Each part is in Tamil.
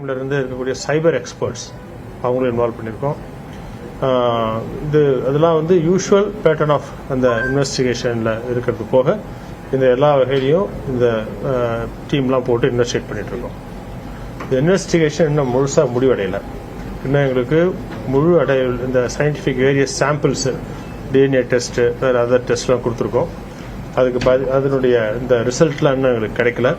கிரைம்ல இருந்து இருக்கக்கூடிய சைபர் எக்ஸ்பர்ட்ஸ் அவங்களும் இன்வால்வ் பண்ணியிருக்கோம். இது அதெல்லாம் வந்து யூஷுவல் பேட்டர்ன் ஆஃப் அந்த இன்வெஸ்டிகேஷனில் இருக்கிறது போக இந்த எல்லா வகையிலையும் இந்த டீம்லாம் போட்டு இன்வெஸ்டிகேட் பண்ணிட்டு இருக்கோம் இந்த இன்வெஸ்டிகேஷன் இன்னும் முழுசாக முடிவடையலை. இன்னும் எங்களுக்கு முழு அடைய இந்த scientific various samples DNA test வேறு அதர் டெஸ்ட்லாம் கொடுத்துருக்கோம். அதுக்கு பாதி அதனுடைய இந்த ரிசல்ட்லாம் இன்னும் எங்களுக்கு கிடைக்கல.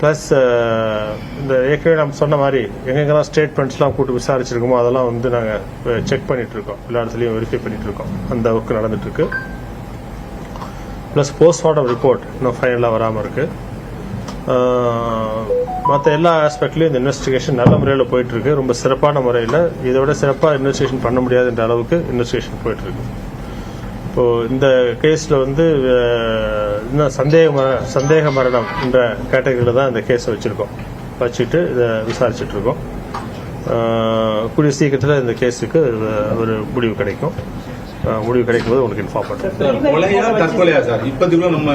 ப்ளஸ் uh, இந்த ஏற்கனவே நம்ம சொன்ன மாதிரி எங்கெங்கெல்லாம் ஸ்டேட்மெண்ட்ஸ்லாம் கூட்டு விசாரிச்சிருக்கோமோ அதெல்லாம் வந்து நாங்கள் செக் பண்ணிட்டு இருக்கோம் எல்லா இடத்துலையும் வெரிஃபை பண்ணிட்டு இருக்கோம் அந்த ஒர்க் நடந்துட்டு இருக்கு ப்ளஸ் போஸ்ட்மார்ட்டம் ரிப்போர்ட் இன்னும் ஃபைனலாக வராமல் இருக்கு. மற்ற எல்லா ஆஸ்பெக்ட்லையும் இந்த இன்வெஸ்டிகேஷன் நல்ல முறையில் போயிட்டு இருக்கு ரொம்ப சிறப்பான முறையில். இதை விட சிறப்பாக இன்வெஸ்டிகேஷன் பண்ண முடியாதுன்ற அளவுக்கு இன்வெஸ்டிகேஷன் போயிட்டு இப்போது இப்போ இந்த கேஸ்ல வந்து இன்னும் சந்தேக மர- சந்தேக மரணம் என்ற கேட்டகரியில் தான் இந்த கேஸை வச்சிருக்கோம். வச்சுட்டு இதை விசாரிச்சுட்டு இருக்கோம். கூடிய சீக்கிரத்தில் இந்த கேஸுக்கு ஒரு முடிவு கிடைக்கும். முடிவு கிடைக்கும் போது உங்களுக்கு இன்ஃபார்ம் பண்ணுறேன் கொலையா தற்கொலையா சார்? இப்போதைக்குள்ள நம்ம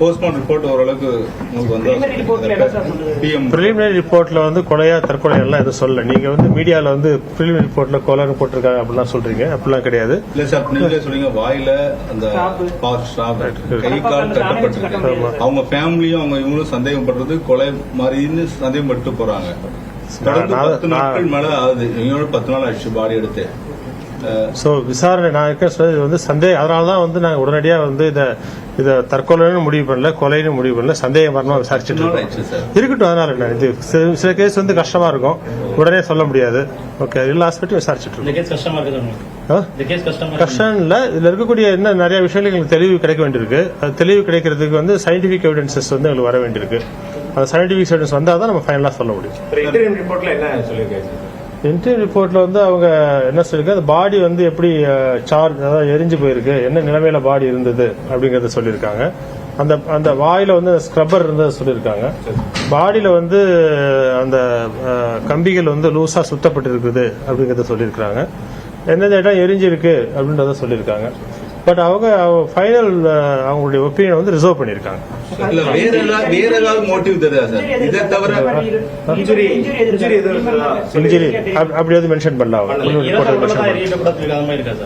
போஸ்ட்மார்ட்டம் ரிப்போர்ட் ஓரளவுக்கு உங்களுக்கு வந்து ப்ரிலிமினரி ரிப்போர்ட்ல வந்து கொலையா தற்கொலை எல்லாம் எதுவும் சொல்லல. நீங்க வந்து மீடியால வந்து ப்ரிலிமினரி ரிப்போர்ட்ல கொலைன்னு போட்டிருக்காங்க அப்படிலாம் சொல்றீங்க. அப்படிலாம் கிடையாது. இல்ல சார் நீங்களே சொல்றீங்க வாயில அந்த. கை கால் கட்டப்பட்டிருக்கு. அவங்க ஃபேமிலியும் அவங்க இவங்களும் சந்தேகப்படுறது கொலை மாதிரின்னு சந்தேகப்பட்டு போறாங்க. தொடர்ந்து பத்து நாட்கள் மேல ஆகுது. இவங்களோட பத்து நாள் ஆயிடுச்சு பாடி எடுத்து. ஸோ விசாரணை நான் இருக்க சொல்றது இது வந்து சந்தேகம். அதனால தான் வந்து நாங்கள் உடனடியாக வந்து இதை இதை தற்கொலைன்னு முடிவு பண்ணல கொலைன்னு முடிவு பண்ணல சந்தேக மரணமாக விசாரிச்சுட்டு இருக்கோம். இருக்கட்டும் அதனால என்ன? இது சில- சில கேஸ் வந்து கஷ்டமா இருக்கும். உடனே சொல்ல முடியாது. ஓகே எல்லா ஆஸ்பெக்டும் விசாரிச்சுட்டு இருக்கோம். கஷ்டமா இல்ல இதுல இருக்கக்கூடிய இன்னும் நிறைய விஷயங்கள் எங்களுக்கு தெளிவு கிடைக்க வேண்டியிருக்கு. அது தெளிவு கிடைக்கிறதுக்கு வந்து சயின்டிபிக் எவிடன்சஸ் வந்து எங்களுக்கு வர வேண்டியிருக்கு. அந்த சயின்டிபிக் எவிடன்ஸ் வந்தால் தான் நம்ம ஃபைனலாக சொல்ல முடியும். இன்டர்வியூ ரிப்போர்ட்ல வந்து அவங்க என்ன சொல்லிருக்கு அந்த பாடி வந்து எப்படி சார்ஜ் அதாவது எரிஞ்சு போயிருக்கு? என்ன நிலைமையில பாடி இருந்தது? அப்படிங்கறத சொல்லியிருக்காங்க. அந்த அந்த வாயில வந்து ஸ்க்ரப்பர் இருந்ததை சொல்லியிருக்காங்க. பாடியில வந்து அந்த கம்பிகள் வந்து லூசா சுத்தப்பட்டு இருக்குது அப்படிங்கறத சொல்லியிருக்காங்க எந்தெந்த இடம் எரிஞ்சிருக்கு அப்படின்றத சொல்லியிருக்காங்க. பட் அவங்க ஃபைனல் அவங்களுடைய ஒப்பீனியன் வந்து ரிசர்வ் பண்ணியிருக்காங்க. இருக்குதா? இன்ஜுரி அப்படி எதுவும் மென்ஷன் பண்ணல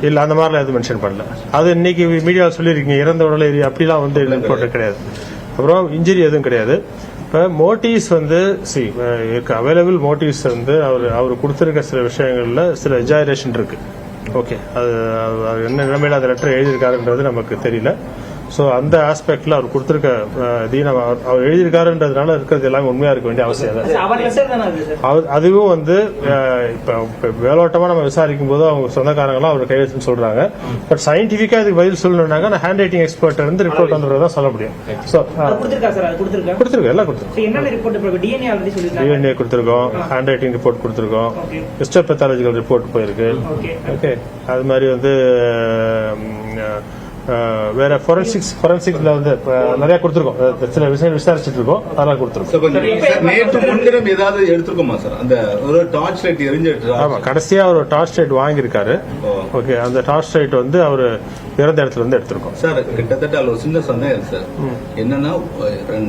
இல்ல அந்த மாதிரிலாம் எதுவும் மென்ஷன் பண்ணல. அது இன்னைக்கு மீடியாவில் சொல்லியிருக்கீங்க இறந்த எரி அப்படிலாம் வந்து ரிப்போர்ட் கிடையாது. அப்புறம் இன்ஜுரி எதுவும் கிடையாது. இப்போ மோட்டிவ்ஸ் வந்து சி அவைலபிள் மோட்டிவ்ஸ் வந்து அவர் அவர் கொடுத்துருக்க சில விஷயங்கள்ல சில எஜாயிரேஷன் இருக்கு. ஓகே அது என்ன நிலைமையில் அந்த லெட்டர் எழுதியிருக்காருன்றது நமக்கு தெரியல. ஸோ அந்த ஆஸ்பெக்ட்ல அவர் கொடுத்துருக்க நம்ம அவர் எழுதியிருக்காருன்றதுனால இருக்கிறது எல்லாமே உண்மையா இருக்க வேண்டிய அவசியம் அவர் தானே அதுவும் வந்து இப்ப மேலோட்டமா நம்ம விசாரிக்கும் போது அவங்க சொந்தக்காரங்களாம் அவர் கையெழுத்துன்னு சொல்றாங்க. பட் சயின்டிபிக்கா இதுக்கு பதில் சொல்லணும்னாக்க நான் ஹேண்ட் ரைட்டிங் எக்ஸ்பர்ட் இருந்து ரிப்போர்ட் வந்துடுறதா சொல்ல முடியும். ஸோ கொடுத்துருக்கோம் எல்லாம் கொடுத்துருக்கோம் டிஎன்ஏ கொடுத்துருக்கோம் ஹேண்ட் ரைட்டிங் ரிப்போர்ட் கொடுத்துருக்கோம். Okay. ஹிஸ்டோபெத்தாலஜிக்கல் ரிப்போர்ட் போயிருக்கு. ஓகே. அது மாதிரி வந்து வேற ஃபொரன்சிக்ஸ் ஃபொரன்சிக்ல வந்து நிறைய கொடுத்துருக்கோம். சில விஷயம் விசாரிச்சுட்டு இருக்கோம் அதெல்லாம் கொடுத்துருக்கோம். நேற்று முன்தினம் ஏதாவது எடுத்திருக்கோமா சார் அந்த ஒரு டார்ச் லைட் எரிஞ்சிட்டு ஆமா கடைசியா ஒரு டார்ச் லைட் வாங்கியிருக்காரு. ஓகே அந்த டார்ச் லைட் வந்து அவர் இறந்த இடத்துல இருந்து எடுத்திருக்கோம். சார் கிட்டத்தட்ட அதுல சின்ன சந்தேகம் சார். என்னன்னா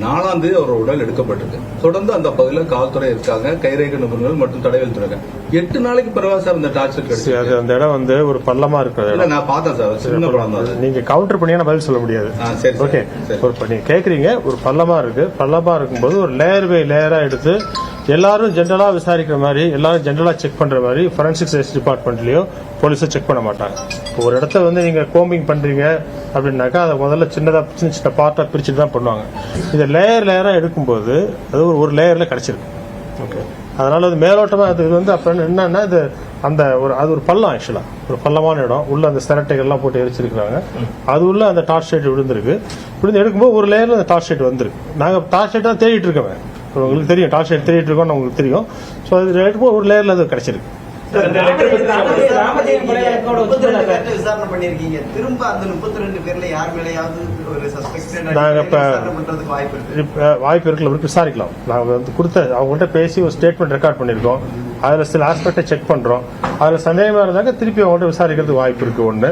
நாலாம் தேதி அவர் உடல் எடுக்கப்பட்டிருக்கு. தொடர்ந்து அந்த பகுதியில் காவல்துறை இருக்காங்க கைரேகை நிபுணர்கள் மற்றும் தடவை இருக்காங்க எட்டு நாளைக்கு பிறகு சார் இந்த டார்ச் லைட் அது அந்த இடம் வந்து ஒரு பள்ளமா இருக்கிற இல்ல இடம். நான் பார்த்தேன் சார் சின்ன படம் தான். நீங்க கவுண்டர் பண்ணியா பதில் சொல்ல முடியாது. ஓகே. ஒரு பண்ணி கேக்குறீங்க ஒரு பள்ளமா இருக்கு. பள்ளமா இருக்கும்போது ஒரு லேயர் பை லேயரா எடுத்து எல்லாரும் ஜென்ரலா விசாரிக்கிற மாதிரி எல்லாரும் ஜென்ரலா செக் பண்ற மாதிரி ஃபொரன்சிக் சயின்ஸ் டிபார்ட்மெண்ட்லயோ போலீஸோ செக் பண்ண மாட்டாங்க. இப்போ ஒரு இடத்த வந்து நீங்க கோம்பிங் பண்றீங்க அப்படின்னாக்கா அதை முதல்ல சின்னதா சின்ன சின்ன பார்ட்டா பிரிச்சுட்டு தான் பண்ணுவாங்க. இதை லேயர் லேயரா எடுக்கும்போது அது ஒரு ஒரு லேயர்ல கிடைச்சிருக்கு. ஓகே அதனால அது மேலோட்டமாக அது இது வந்து அப்புறம் என்னன்னா இது அந்த ஒரு அது ஒரு பள்ளம் ஆக்சுவலா ஒரு பள்ளமான இடம். உள்ள அந்த சிரட்டைகள்லாம் போட்டு எரிச்சிருக்கிறாங்க. அது உள்ள அந்த டார்ச் லைட் விழுந்திருக்கு. விழுந்து எடுக்கும்போது ஒரு லேயர்ல அந்த டார்ச் லைட் வந்திருக்கு. நாங்க டார்ச் லைட் தான் தேடிட்டு இருக்கோம். உங்களுக்கு தெரியும் டார்ச் லைட் தேடிட்டு இருக்கோம்னு உங்களுக்கு தெரியும். ஸோ அது எடுக்கும்போது ஒரு லேயர்ல அது கிடைச்சிருக்கு. வாய்ப்பு இருக்கு. இப்ப வாய்ப்பு இருக்குல்ல இருக்கு விசாரிக்கலாம். நாங்கள் வந்து கொடுத்த அவங்கள்ட்ட பேசி ஒரு ஸ்டேட்மெண்ட் ரெக்கார்ட் பண்ணியிருக்கோம். அதில் சில ஆஸ்பெக்டை செக் பண்ணுறோம் அதில் சந்தேகமாக இருந்தாக்க திருப்பி அவங்கள்ட்ட விசாரிக்கிறதுக்கு வாய்ப்பு இருக்கு ஒன்று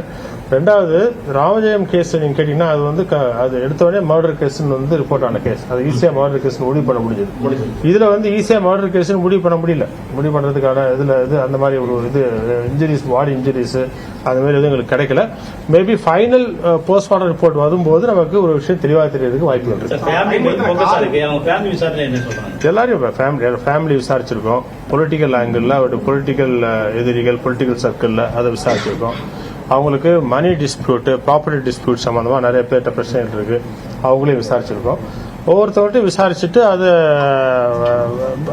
ரெண்டாவது ராமஜெயம் கேஸ் நீங்க கேட்டீங்கன்னா அது வந்து க- அது எடுத்த உடனே மர்டர் கேஸ்னு வந்து ரிப்போர்ட் ஆன கேஸ் அது ஈஸியா மர்டர் கேஸ் முடிவு பண்ண முடிஞ்சது. இதுல வந்து ஈஸியா மர்டர் கேஸ் முடிவு பண்ண முடியல. முடிவு பண்றதுக்கான இதுல இது அந்த மாதிரி ஒரு இது இன்ஜுரிஸ் பாடி இன்ஜுரிஸ் அந்த மாதிரி எதுவும் எங்களுக்கு கிடைக்கல. மேபி ஃபைனல் போஸ்ட்மார்டம் ரிப்போர்ட் வரும்போது நமக்கு ஒரு விஷயம் தெளிவாக தெரியறதுக்கு வாய்ப்பு இருக்கு. எல்லாரையும் ஃபேமிலி ஃபேமிலி விசாரிச்சிருக்கோம். பொலிட்டிக்கல் ஆங்கிளில் அவருடைய பொலிட்டிக்கல் எதிரிகள் பொலிட்டிக்கல் சர்க்கிளில் அதை விசாரிச்சிருக்கோம். அவங்களுக்கு மணி டிஸ்பியூட்டு ப்ராப்பர்ட்டி டிஸ்பியூட் சம்மந்தமாக நிறைய பேர்கிட்ட பிரச்சனைகள் இருக்குது அவங்களையும் விசாரிச்சிருக்கோம். ஒவ்வொருத்தவர்கிட்டையும் விசாரிச்சுட்டு அதை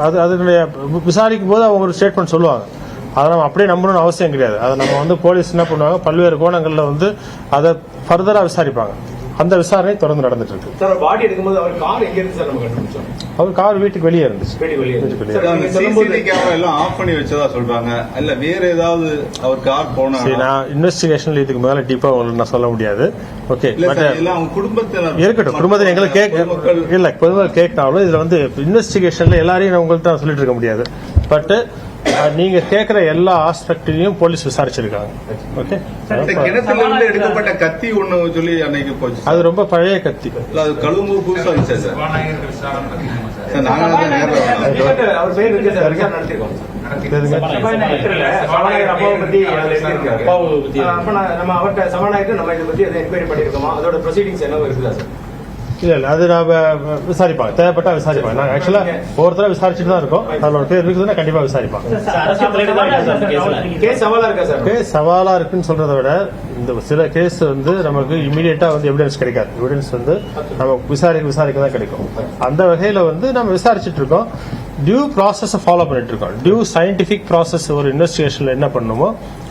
அது அதனுடைய விசாரிக்கும் போது அவங்க ஒரு ஸ்டேட்மெண்ட் சொல்லுவாங்க. அதை நம்ம அப்படியே நம்பணும்னு அவசியம் கிடையாது. அதை நம்ம வந்து போலீஸ் என்ன பண்ணுவாங்க? பல்வேறு கோணங்களில் வந்து அதை ஃபர்தராக விசாரிப்பாங்க. அந்த விசாரணை தொடர்ந்து நடந்துட்டு இருக்கு சார் பாடி எடுக்கும்போது அவர் கார் எங்க இருந்து சார் நம்ம கண்டுபிடிச்சோம் அவர் கார் வீட்டுக்கு வெளியே இருந்துச்சு. வீட்டுக்கு வெளியே கேமரா எல்லாம் ஆஃப் பண்ணி வச்சதா சொல்றாங்க. இல்ல வேற ஏதாவது அவர் கார் போனா சரி நான் இன்வெஸ்டிகேஷன்ல இதுக்கு மேல டீப்பா நான் சொல்ல முடியாது. ஓகே அவங்க குடும்பத்தினர் இருக்கட்டும் குடும்பத்தில் எங்களுக்கு கேட்க இல்ல பொதுவாக கேட்கனாலும் இதுல வந்து இன்வெஸ்டிகேஷன்ல எல்லாரையும் நான் உங்கள்ட்ட நான் சொல்லிட்டு இருக்க முடியாது. பட் நீங்க கேட்கிற எல்லா ஆஸ்பெக்ட்லயும் போலீஸ் விசாரிச்சிருக்காங்க. ஓகே கிணத்துல இருந்து எடுக்கப்பட்ட கத்தி ஒண்ணு சொல்லி அன்னைக்கு போச்சு. அது ரொம்ப பழைய கத்தி. அது கழுவும்போது புதுசா இருந்துச்சு சார். சார். நாங்க தான் நேர்ல வந்தோம். இல்ல, அவர் பேர் இருக்கு நம்ம அவர்கிட்ட சபாநாயகர் நம்ம இதை பத்தி எதை என்கொயரி பண்ணிருக்கோமா அதோட ப்ரொசீடிங்ஸ் என்ன இருக்குதா சார்? இல்ல இல்ல அது நாம விசாரிப்பாங்க. தேவைப்பட்டா விசாரிப்பாங்க. நாங்க ஆக்சுவலா ஒவ்வொருத்தர விசாரிச்சுட்டு தான் இருக்கோம். அதோட பேர் இருக்குதுன்னா கண்டிப்பா விசாரிப்பாங்க? கேஸ் சவாலா இருக்கா சார்? கேஸ் சவாலா இருக்குன்னு சொல்றதை விட இந்த சில கேஸ் வந்து நமக்கு இமீடியட்டா வந்து எவிடன்ஸ் கிடைக்காது. எவிடன்ஸ் வந்து நம்ம விசாரிக்க விசாரிக்க தான் கிடைக்கும். அந்த வகையில வந்து நம்ம விசாரிச்சுட்டு இருக்கோம். டியூ ப்ராசஸை ஃபாலோ பண்ணிட்டு இருக்கோம் டியூ சயின்டிஃபிக் ப்ராசஸ் ஒரு இன்வெஸ்டிகேஷனில் என்ன பண்ணணுமோ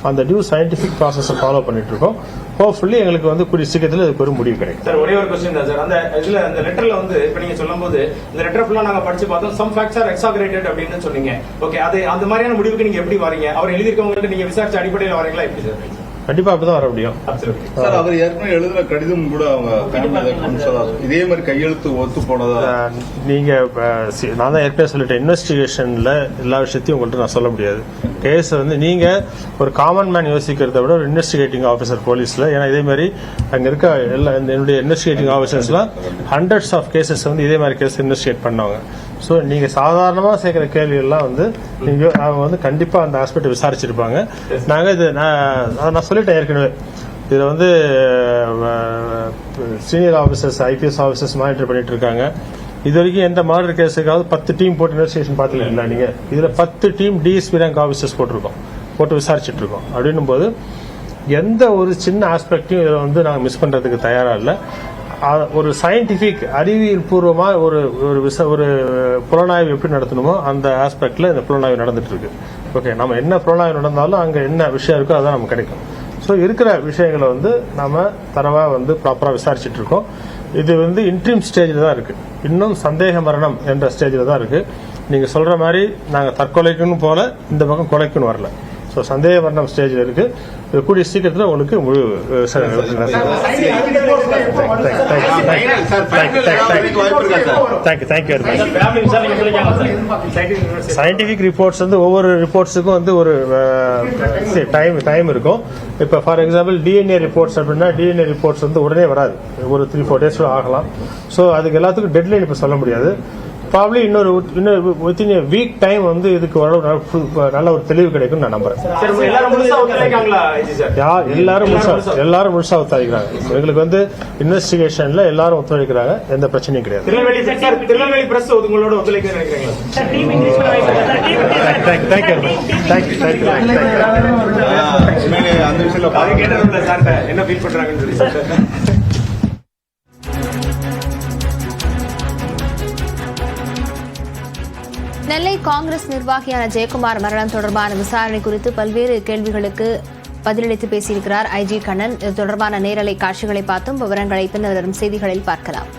அந்த டியூ சயின்டிஃபிக் ப்ராசஸை ஃபாலோ பண்ணிட்டு இருக்கோம் ஹோப்ஃபுல்லி எங்களுக்கு வந்து கூடிய சீக்கிரத்தில் அதுக்கு ஒரு முடிவு கிடைக்கும். சார் ஒரே ஒரு கொஸ்டின் தான் சார். அந்த இதில் அந்த லெட்டரில் வந்து இப்போ நீங்கள் சொல்லும்போது இந்த லெட்டர் ஃபுல்லாக நாங்கள் படிச்சு பார்த்தோம். சம் ஃபேக்ட்ஸ் ஆர் எக்ஸாகரேட்டட் அப்படின்னு சொன்னீங்க. ஓகே அது அந்த மாதிரியான முடிவுக்கு நீங்கள் எப்படி வரீங்க? அவர் எழுதியிருக்கவங்கள்ட்ட நீங்கள் விசாரிச்ச அடிப்படையில் வரீங்களா? எப்படி சார்? கண்டிப்பா அப்படிதான் வர முடியும். சார் அவர் ஏற்கனவே எழுதின கடிதம் கூட அவங்க இதே மாதிரி கையெழுத்து ஒத்து போனதா? நீங்க நான் தான் ஏற்கனவே சொல்லிட்டேன். இன்வெஸ்டிகேஷன்ல எல்லா விஷயத்தையும் உங்கள்ட்ட நான் சொல்ல முடியாது. கேஸ் வந்து நீங்க ஒரு காமன் மேன் யோசிக்கிறத விட ஒரு இன்வெஸ்டிகேட்டிங் ஆஃபீஸர் போலீஸ்ல ஏன்னா இதே மாதிரி அங்க இருக்க எல்லா என்னுடைய இன்வெஸ்டிகேட்டிங் ஆஃபீஸர்ஸ்லாம் ஹண்ட்ரட்ஸ் ஆஃப் கேசஸ் வந்து இதே மாதிரி கேஸ் இன்வெஸ்டிகேட் பண்ணவங்க. ஸோ நீங்கள் சாதாரணமாக சேர்க்குற கேள்விகள்லாம் வந்து நீங்கள் அவங்க வந்து கண்டிப்பாக அந்த ஆஸ்பெக்ட் விசாரிச்சிருப்பாங்க. நாங்கள் இது நான் நான் சொல்லிட்டேன் ஏற்கனவே. இதில் வந்து senior officers IPS officers monitor பண்ணிட்டு இருக்காங்க. இது வரைக்கும் எந்த மர்டர் கேஸுக்காவது பத்து டீம் போட்டு இன்வெஸ்டிகேஷன் பார்த்துக்கலாம் நீங்கள் இதில் பத்து டீம் டிஎஸ்பி ரேங்க் ஆஃபீஸர்ஸ் போட்டிருக்கோம். போட்டு விசாரிச்சுட்டு இருக்கோம் அப்படின்னும் போது எந்த ஒரு சின்ன ஆஸ்பெக்டையும் இதில் வந்து நாங்கள் மிஸ் பண்ணுறதுக்கு தயாராக இல்லை. ஒரு சயின்டிஃபிக் அறிவியல் பூர்வமாக ஒரு ஒரு விச ஒரு புலனாய்வு எப்படி நடத்தணுமோ அந்த ஆஸ்பெக்டில் இந்த புலனாய்வு நடந்துட்டு இருக்கு ஓகே நம்ம என்ன புலனாய்வு நடந்தாலும் அங்கே என்ன விஷயம் இருக்கோ அதான் நமக்கு கிடைக்கும். ஸோ இருக்கிற விஷயங்களை வந்து நம்ம தரவாக வந்து ப்ராப்பராக விசாரிச்சுட்டு இருக்கோம் இது வந்து இன்ட்ரீம் ஸ்டேஜில் தான் இருக்குது இன்னும் சந்தேக மரணம் என்ற ஸ்டேஜில் தான் இருக்குது நீங்கள் சொல்கிற மாதிரி நாங்கள் தற்கொலைக்குன்னு போல இந்த பக்கம் கொலைக்குன்னு வரல. ஸோ சந்தேக மரணம் ஸ்டேஜில் இருக்கு இது கூடிய சீக்கிரத்தில் உங்களுக்கு முழு thank you thank you very much scientific reports வந்து ஒவ்வொரு ரிப்போர்ட்ஸுக்கும் வந்து ஒரு டைம் டைம் இருக்கும் இப்போ ஃபார் எக்ஸாம்பிள் டிஎன்ஏ ரிப்போர்ட்ஸ் அப்படின்னா டிஎன்ஏ ரிப்போர்ட்ஸ் வந்து உடனே வராது ஒரு த்ரீ ஃபோர் டேஸ் ஆகலாம் ஸோ அதுக்கு எல்லாத்துக்கும் டெட்லைன் இப்போ சொல்ல முடியாது ப்ராப்ளி இன்னொரு இன்னொரு வித்தின் வீக் டைம் வந்து இதுக்கு ஓரளவு நல்ல ஒரு தெளிவு கிடைக்கும் நான் நம்புறேன் எல்லாரும் முழுசா எல்லாரும் முழுசா ஒத்துழைக்கிறாங்க எங்களுக்கு வந்து இன்வெஸ்டிகேஷன்ல எல்லாரும் ஒத்துழைக்கிறாங்க எந்த பிரச்சனையும் கிடையாது திருநெல்வேலி பிரஸ் உங்களோட ஒத்துழைக்க நினைக்கிறீங்களா sir team increase Nellai Congress நிர்வாகியான Jayakumar மரணம் தொடர்பான விசாரணை குறித்து பல்வேறு கேள்விகளுக்கு பதிலளித்து பேசியிருக்கிறார் ஐஜி கண்ணன். இது தொடர்பான நேரலை காட்சிகளை பார்த்தும் விவரங்களை பின்னர் வரும் செய்திகளில் பார்க்கலாம்.